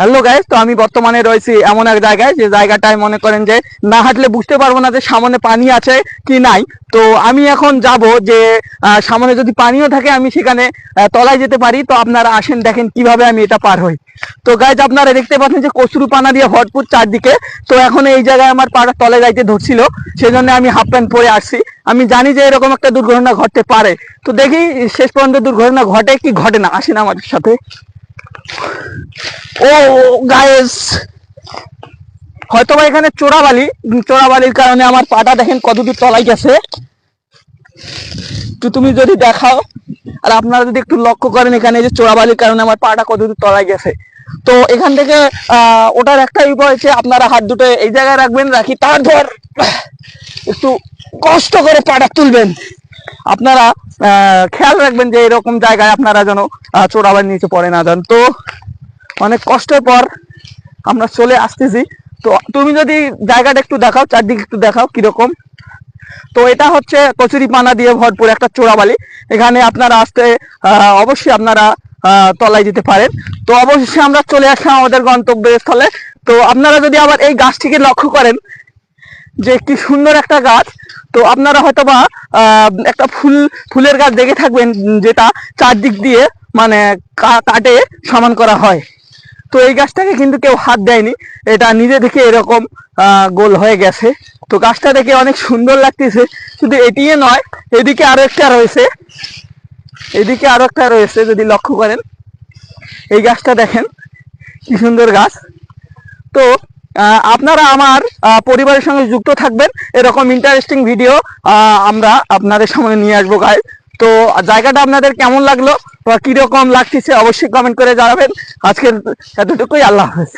Hello guys তো আমি বর্তমানে রয়েছি এমন এক জায়গায়, যে জায়গাটায় মনে করেন যে না হাঁটলে বুঝতে পারব না যে সামনে পানি আছে কি নাই। তো আমি এখন যাব যে সামনে যদি পানিও থাকে, আমি সেখানে তলায় যেতে পারি। তো আপনারা আসেন, দেখেন কীভাবে আমি এটা পার হই। তো গাইজ আপনারা দেখতে পাচ্ছেন যে কচুরু পানা দিয়ে ভরপুর চারদিকে। তো এখন এই জায়গায় আমার পাড়া তলে যাইতে ধরছিল, সেজন্য আমি হাফ প্যান্ট পরে আসছি। আমি জানি যে এরকম একটা দুর্ঘটনা ঘটতে পারে। তো দেখি শেষ পর্যন্ত দুর্ঘটনা ঘটে কি ঘটে না, আসেন আমাদের সাথে। ও গাইস হয়তো বা এখানে চোরাবালি চোরাবালির কারণে আমার পাটা দেখেন কতদূর তলাই গেছে। তো তুমি যদি দেখাও, আর আপনারা যদি একটু লক্ষ্য করেন এখানে যে চোরাবালির কারণে আমার পাটা কতদূর তলাই গেছে। তো এখান থেকে, আহ, ওটার একটা উপায় হচ্ছে আপনারা হাত দুটো এই জায়গায় রাখবেন, রাখি তারপর একটু কষ্ট করে পাটা তুলবেন। আপনারা খেয়াল রাখবেন যে এরকম জায়গায় আপনারা যেন আহ, চোরাবালি নিচে পড়ে না যান। তো অনেক কষ্টের পর আমরা চলে আসতেছি। তো তুমি যদি জায়গাটা একটু দেখাও চারদিকে একটু দেখাও কীরকম। তো এটা হচ্ছে কচুরি পানা দিয়ে ভরপুর একটা চোরাবালি। এখানে আপনারা আসতে অবশ্যই আপনারা তলায় যেতে পারেন। তো অবশ্যই আমরা চলে আসলাম আমাদের গন্তব্যস্থলে। তো আপনারা যদি আবার এই গাছটিকে লক্ষ্য করেন যে কি সুন্দর একটা গাছ। তো আপনারা হয়তো বা একটা ফুল, ফুলের গাছ দেখে থাকবেন যেটা চারদিক দিয়ে মানে কাটে, সমান করা হয়। তো এই গাছটাকে কিন্তু কেউ হাত দেয়নি। এটা নিজে থেকে এরকম গোল হয়ে গেছে। তো গাছটা দেখে অনেক সুন্দর লাগতেছে। শুধু এটিয়ে নয়, এদিকে আরও একটা রয়েছে। এদিকে আরও একটা রয়েছে, যদি লক্ষ্য করেন। এই গাছটা দেখেন, কি সুন্দর গাছ। তো আপনারা আমার পরিবারের সঙ্গে যুক্ত থাকবেন। এরকম ইন্টারেস্টিং ভিডিও আমরা আপনাদের সামনে নিয়ে আসব গায়ে তো জায়গাটা আপনাদের কেমন লাগল বা কীরকম লাগতেছে অবশ্যই কমেন্ট করে জানাবেন। আজকের এতটুকুই, আল্লাহ হাফেজ।